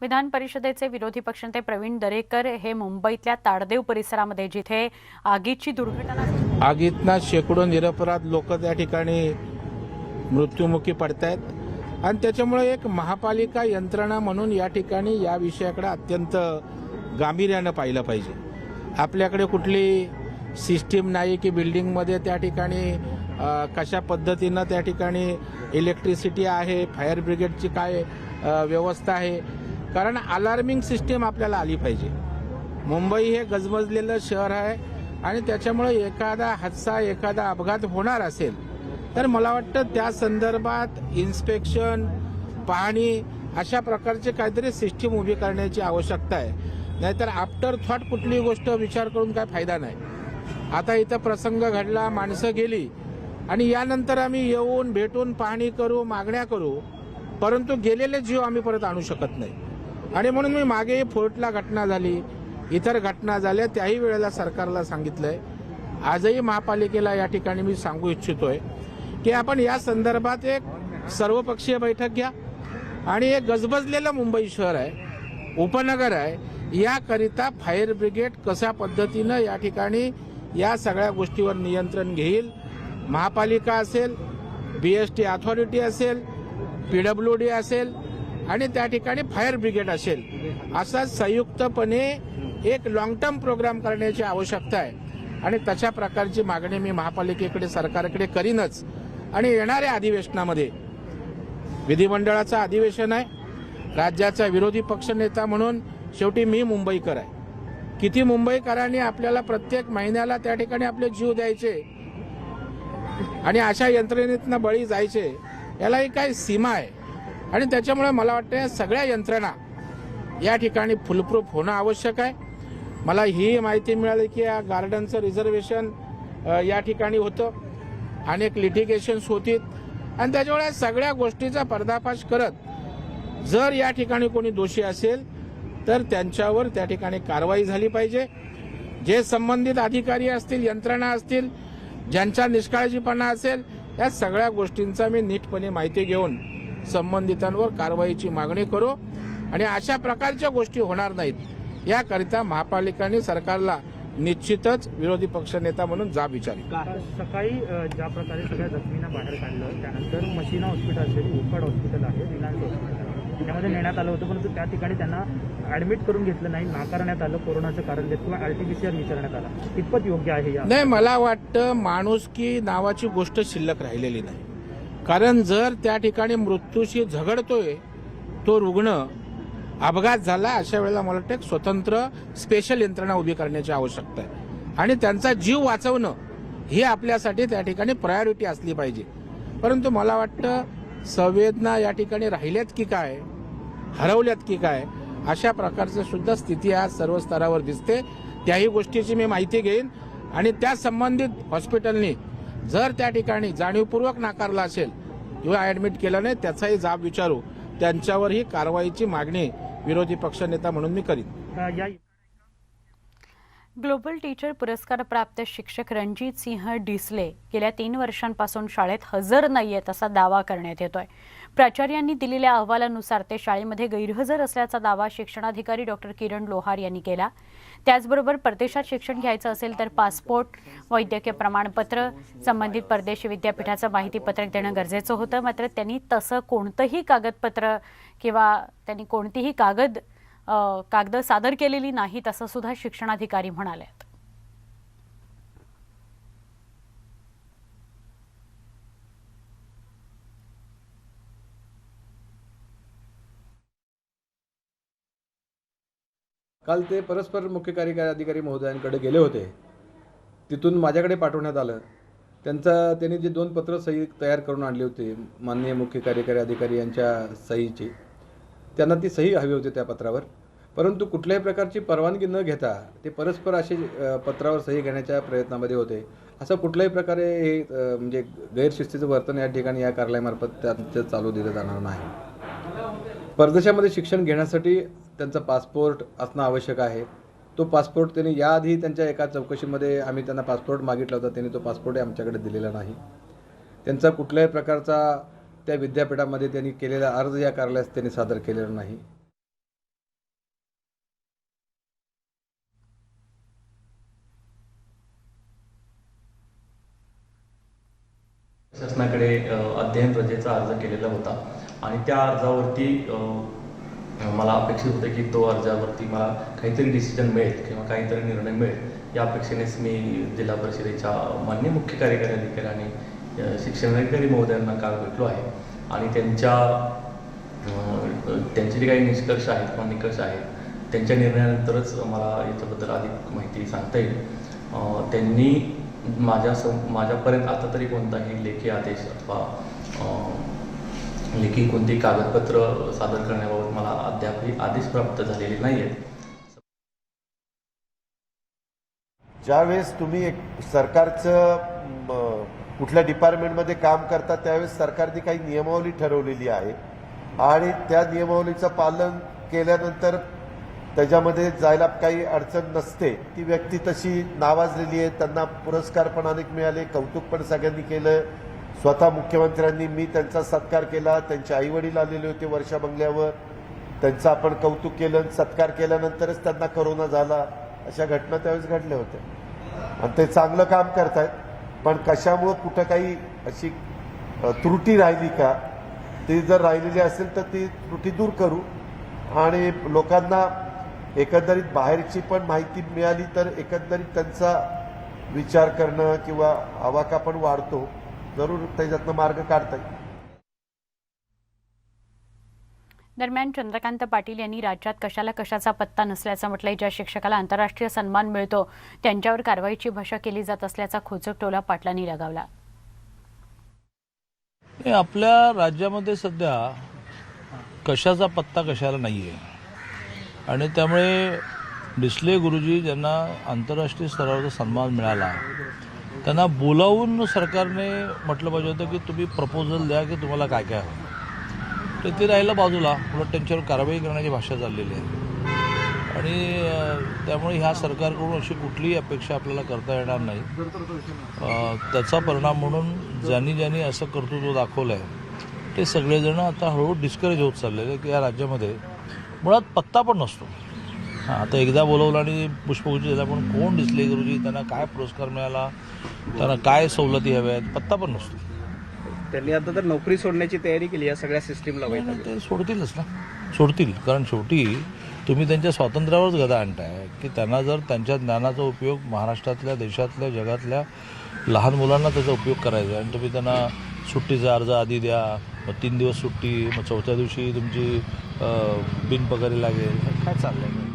विधान परिषदेचे विरोधी पक्षनेते प्रवीण दरेकर हे मुंबईतल्या ताडदेव परिसरामध्ये जिथे आगीची दुर्घटना आगीतना शेकडो निरपराध लोक त्या ठिकाणी मृत्युमुखी पडत आहेत आणि त्याच्यामुळे एक महापालिका यंत्रणा म्हणून या ठिकाणी या विषयाकडे अत्यंत गांभीर्यानं पाहिलं पाहिजे. आपल्याकडे कुठली सिस्टीम नाही की बिल्डिंगमध्ये त्या ठिकाणी कशा पद्धतीनं त्या ठिकाणी इलेक्ट्रिसिटी आहे फायर ब्रिगेडची काय व्यवस्था आहे कारण अलार्मिंग सिस्टीम आपल्याला आली पाहिजे. मुंबई हे गजबजलेलं शहर आहे आणि त्याच्यामुळे एखादा हादसा एखादा अपघात होणार असेल तर मला वाटतं त्या संदर्भात इन्स्पेक्शन पाहणी अशा प्रकारचे काहीतरी सिस्टीम उभी करण्याची आवश्यकता आहे. नाहीतर आफ्टर थॉट कुठलीही गोष्ट विचार करून काय फायदा नाही. आता इथं प्रसंग घडला माणसं गेली आणि यानंतर आम्ही येऊन भेटून पाहणी करू मागण्या करू परंतु गेलेले जीव आम्ही परत आणू शकत नाही. आणि म्हणून मी मागे फोर्टला घटना झाली इतर घटना झाल्या त्याही वेळेला सरकारला सांगितलंय. आजही महापालिकेला या ठिकाणी मी सांगू इच्छितोय की आपण या संदर्भात एक सर्वपक्षीय बैठक घ्या आणि एक गजबजलेलं मुंबई शहर आहे उपनगर आहे याकरिता फायर ब्रिगेड कशा पद्धतीनं या ठिकाणी या सगळ्या गोष्टीवर नियंत्रण घेईल महापालिका असेल बी एस टी अथॉरिटी असेल पी डब्ल्यू डी असेल आणि त्या ठिकाणी फायर ब्रिगेड असेल असा संयुक्तपणे एक लॉंग टर्म प्रोग्राम करण्याची आवश्यकता आहे. आणि तशा प्रकारची मागणी मी महापालिकेकडे सरकारकडे करीनच. आणि येणाऱ्या अधिवेशनामध्ये विधिमंडळाचं अधिवेशन आहे राज्याचा विरोधी पक्षनेता म्हणून शेवटी मी मुंबईकर आहे. किती मुंबईकरांनी आपल्याला प्रत्येक महिन्याला त्या ठिकाणी आपले जीव द्यायचे आणि अशा यंत्रणेतनं बळी जायचे यालाही काही सीमा आहे. आणि त्याच्यामुळे मला वाटतं या सगळ्या यंत्रणा या ठिकाणी फुलप्रूफ होणं आवश्यक आहे. मला ही माहिती मिळाली की या गार्डनचं रिझर्वेशन या ठिकाणी होतं. अनेक लिटिगेशन्स होतीत. आणि त्याच्यामुळे सगळ्या गोष्टीचा पर्दाफाश करत जर या ठिकाणी कोणी दोषी असेल तर त्यांच्यावर त्या ठिकाणी कारवाई झाली पाहिजे. जे संबंधित अधिकारी असतील यंत्रणा असतील ज्यांचा निष्काळजीपणा असेल या सगळ्या गोष्टींचा मी नीटपणे माहिती घेऊन संबंधितांवर कारवाईची मागणी करू आणि अशा प्रकारच्या गोष्टी होणार नाहीत. याकरिता महापालिकांनी सरकारला निश्चितच विरोधी पक्षनेता म्हणून जाब विचारली. सकाळी ज्या प्रकारे सगळ्या जखमींना बाहेर काढलं त्यानंतर मशिना हॉस्पिटल असेल भोकाड हॉस्पिटल आहे रिलायन्स हॉस्पिटल त्यामध्ये नेण्यात आलं होतं परंतु त्या ठिकाणी त्यांना ऍडमिट करून घेतलं नाही नाकारण्यात आलं कोरोनाचं कारण देत किंवा आरटीपीसीआर विचारण्यात आला. कितपत योग्य आहे या? नाही मला वाटतं माणुसकी नावाची गोष्ट शिल्लक राहिलेली नाही. कारण जर त्या ठिकाणी मृत्यूशी झगडतोय तो रुग्ण अपघात झाला अशा वेळेला मला वाटतं एक स्वतंत्र स्पेशल यंत्रणा उभी करण्याची आवश्यकता आहे. आणि त्यांचा जीव वाचवणं ही आपल्यासाठी त्या ठिकाणी प्रायोरिटी असली पाहिजे. परंतु मला वाटतं संवेदना या ठिकाणी राहिल्यात की काय हरवल्यात की काय अशा प्रकारचं सुद्धा स्थिती आज सर्व स्तरावर दिसते. त्याही गोष्टीची मी माहिती घेईन. आणि त्या संबंधित हॉस्पिटलनी जर त्या ठिकाणी जाणीवपूर्वक नाकारला असेल किंवा ऍडमिट केलं नाही त्याचाही जाब विचारू. त्यांच्यावर ही कारवाईची मागणी विरोधी पक्षनेता म्हणून मी करीन. ग्लोबल टीचर पुरस्कार प्राप्त शिक्षक रणजित सिंह डिसले गेल्या तीन वर्षांपासून शाळेत हजर नाहीयेत असा दावा करण्यात येतोय. प्राचार्यांनी दिलेल्या अहवालानुसार ते शाळेमध्ये गैरहजर असल्याचा दावा शिक्षणाधिकारी डॉक्टर किरण लोहार यांनी केला. त्याचबरोबर परदेशात शिक्षण घ्यायचं असेल तर पासपोर्ट वैद्यकीय प्रमाणपत्र संबंधित परदेशी विद्यापीठाचं माहितीपत्रक देणं गरजेचं होतं. मात्र त्यांनी तसं कोणतंही कागदपत्र किंवा त्यांनी कोणतीही कागद कागद सादर केलेली नाहीत असं सुद्धा शिक्षणाधिकारी म्हणाले काल ते परस्पर मुख्य कार्यकारी अधिकारी महोदयांकडे गेले होते. तिथून माझ्याकडे पाठवण्यात आलं. त्यांचा त्यांनी जे दोन पत्र सही तयार करून आणली होती माननीय मुख्य कार्यकारी अधिकारी यांच्या सहीची त्यांना ती सही हवी होती त्या पत्रावर. परंतु कुठल्याही प्रकारची परवानगी न घेता ते परस्पर असे पत्रावर सही घेण्याच्या प्रयत्नामध्ये होते. असं कुठल्याही प्रकारे हे म्हणजे गैरशिस्तीचं वर्तन या ठिकाणी या कार्यालयामार्फत त्यांचं चालू दिलं जाणार नाही. परदेशामध्ये शिक्षण घेण्यासाठी त्यांचा पासपोर्ट असणं आवश्यक आहे. तो पासपोर्ट त्यांनी याआधी त्यांच्या एका चौकशीमध्ये आम्ही त्यांना पासपोर्ट मागितला होता. त्यांनी तो पासपोर्टही आमच्याकडे दिलेला नाही. त्यांचा कुठल्याही प्रकारचा त्या विद्यापीठामध्ये त्यांनी केलेला अर्ज या कार्यालयास त्यांनी सादर केलेला नाही. शासनाकडे अध्ययन रजेचा अर्ज केलेला होता. आणि त्या अर्जावरती मला अपेक्षित होतं की तो अर्जावरती मला काहीतरी डिसिजन मिळेल किंवा काहीतरी निर्णय मिळेल. या अपेक्षेनेच मी जिल्हा परिषदेच्या मान्य मुख्य कार्यकारी अधिकारी आणि शिक्षण शिक्षणाधिकारी महोदयांना काल भेटलो आहे. आणि त्यांच्या त्यांचे जे काही निष्कर्ष आहेत किंवा निकष आहेत त्यांच्या निर्णयानंतरच मला याच्याबद्दल अधिक माहिती सांगता येईल. त्यांनी माझ्या सम माझ्यापर्यंत आता तरी कोणताही लेखी आदेश अथवा लेखी कोणती कागदपत्र सादर करण्याबाबत मला अद्यापही आदेश प्राप्त झालेले नाही आहेत ज्यावेळेस तुम्ही एक सरकारचं कुठल्या डिपार्टमेंटमध्ये काम करता त्यावेळेस सरकारने काही नियमावली ठरवलेली आहे. आणि त्या नियमावलीचं पालन केल्यानंतर त्याच्यामध्ये जायला काही अडचण नसते. ती व्यक्ती तशी नावाजलेली आहे त्यांना पुरस्कार पण अनेक मिळाले कौतुक पण सगळ्यांनी केलं. स्वतः मुख्यमंत्र्यांनी मी त्यांचा सत्कार केला त्यांचे आईवडील आलेले होते वर्षा बंगल्यावर. त्यांचं आपण कौतुक केलं सत्कार केल्यानंतरच त्यांना करोना झाला. अशा घटना त्यावेळेस घडल्या होत्या. आणि ते चांगलं काम करतायत. पण कशामुळं कुठं काही अशी त्रुटी राहिली का? ती जर राहिलेली असेल तर ती त्रुटी दूर करू. आणि लोकांना एकंदरीत बाहेरची पण माहिती मिळाली तर एकंदरीत त्यांचा विचार करणं किंवा आवाका पण वाढतो. जरूर त्याच्यातनं मार्ग काढता येईल दरम्यान चंद्रकांत पाटील यांनी राज्यात कशाला कशाचा पत्ता नसल्याचं म्हटलंय ज्या शिक्षकाला आंतरराष्ट्रीय सन्मान मिळतो त्यांच्यावर कारवाईची भाषा केली जात असल्याचा खोचक टोला पाटलांनी लगावला. नाही, आपल्या राज्यामध्ये सध्या कशाचा पत्ता कशाला नाही आहे आणि त्यामुळे डिसले गुरुजी ज्यांना आंतरराष्ट्रीय स्तरावरचा सन्मान मिळाला त्यांना बोलावून सरकारने म्हटलं पाहिजे होतं की तुम्ही प्रपोजल द्या की तुम्हाला काय काय हवं. तर ते राहिलं बाजूला. उलट त्यांच्यावर कारवाई करण्याची भाषा चाललेली आहे. आणि त्यामुळे ह्या सरकारकडून अशी कुठलीही अपेक्षा आपल्याला करता येणार नाही. त्याचा परिणाम म्हणून ज्यांनी ज्यांनी असं कर्तृत्व दाखवलं आहे ते सगळेजण आता हळूहळू डिस्करेज होत चाललेले की या राज्यामध्ये मुळात पत्ता पण नसतो. आता एकदा बोलवलं आणि पुष्पगुच्छ दिला पण कोण दिसले गुरुजी त्यांना काय पुरस्कार मिळाला? त्यांना काय सवलती हव्या आहेत? पत्ता पण नसतो. त्यांनी आता तर नोकरी सोडण्याची तयारी केली या सगळ्या सिस्टीमला नाही. ते सोडतीलच ना. सोडतील कारण शेवटी तुम्ही त्यांच्या स्वातंत्र्यावरच गदा आणताय की त्यांना जर त्यांच्या ज्ञानाचा उपयोग महाराष्ट्रातल्या देशातल्या जगातल्या लहान मुलांना त्याचा उपयोग करायचा आहे. आणि तुम्ही त्यांना सुट्टीचा अर्ज आधी द्या मग तीन दिवस सुट्टी मग चौथ्या दिवशी तुमची अं, बिनपगारी लागेल. काय चाललंय?